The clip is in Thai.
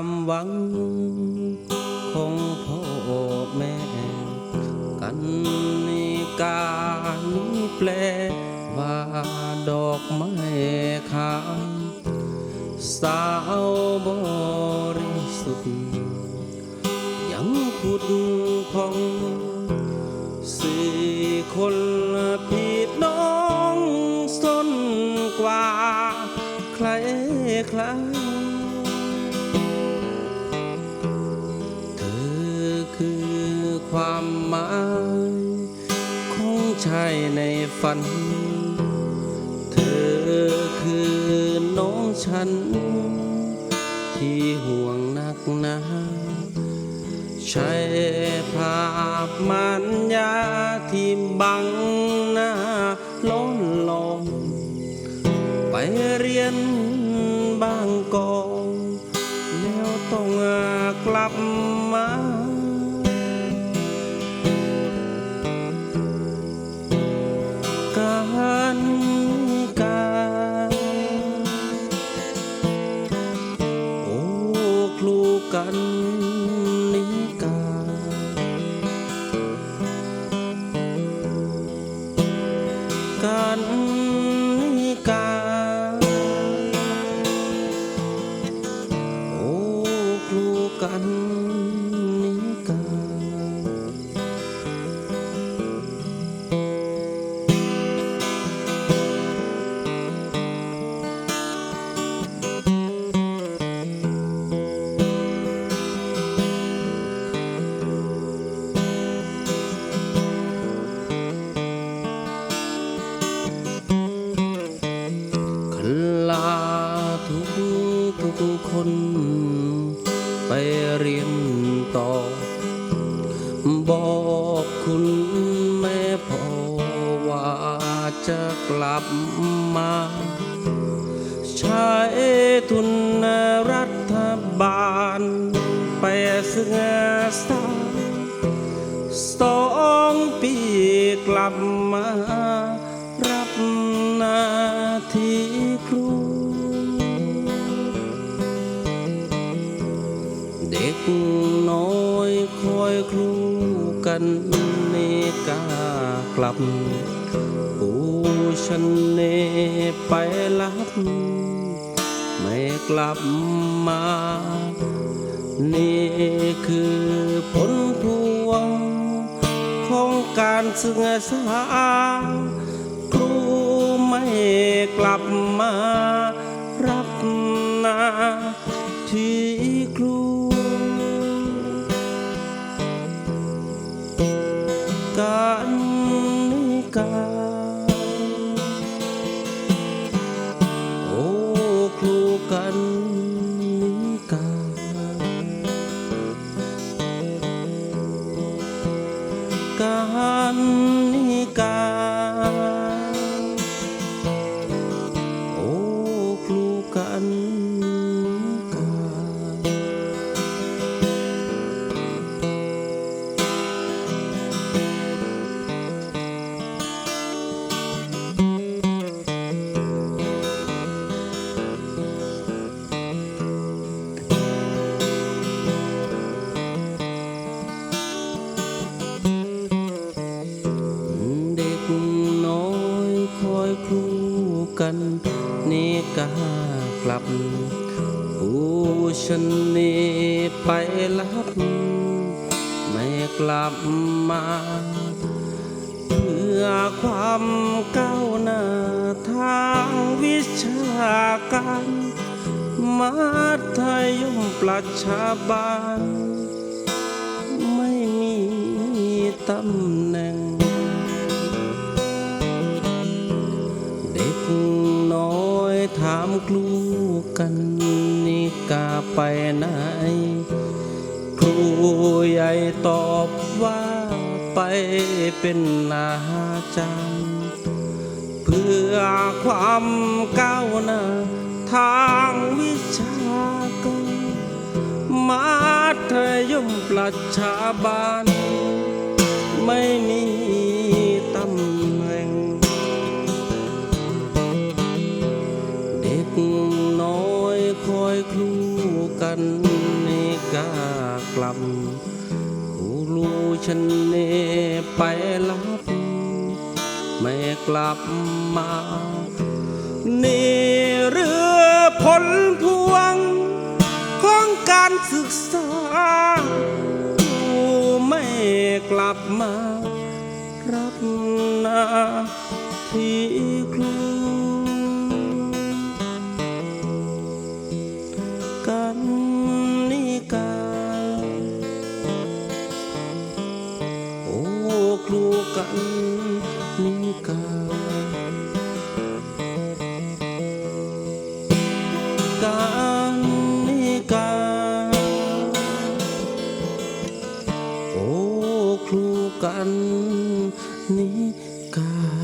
ความหวังของพ่อแม่ กันในการนี้แปลว่าดอกไม้ขาวสาวบริสุทธิ์ยังพุดพองสี่คน ใช่ในฝัน เธอคือน้องฉัน ที่ห่วงนักหนาใช้ภาพมันยาที่บัง กันนิกา กันนิกา โอ้ครูกัน คน ไปเรียนต่อ บอกคุณแม่พ่อว่าจะกลับมา ใช้ทุนรัฐบาล ไปศึกษาสองปีกลับมารับหน้าที่ นเนกากลับผู้ฉันเนไปรับ ไม่กลับมา นี่คือผลพวง ของการศึกษาครูไม่กลับมา รับหน้าที่ การนิกาโอ้ครูกันนิกาการนิกา กลับผู้ฉันนี่ไปรับ ไม่กลับมา เพื่อความก้าวหน้าทางวิชาการมัธยมประชาบาล ไม่มีตำแหน่ง เด็ก ยถามครูกันนี่กาไปไหน ครูใหญ่ตอบว่าไปเป็นอาจารย์เพื่อความก้าวหน้าทางวิชาการมัธยมประชาบาลไม่มี ฉันเนไปลับ ไม่กลับมา นี่เรือผลพวง ของการศึกษาไม่กลับมา รับหนาที่ นี้กา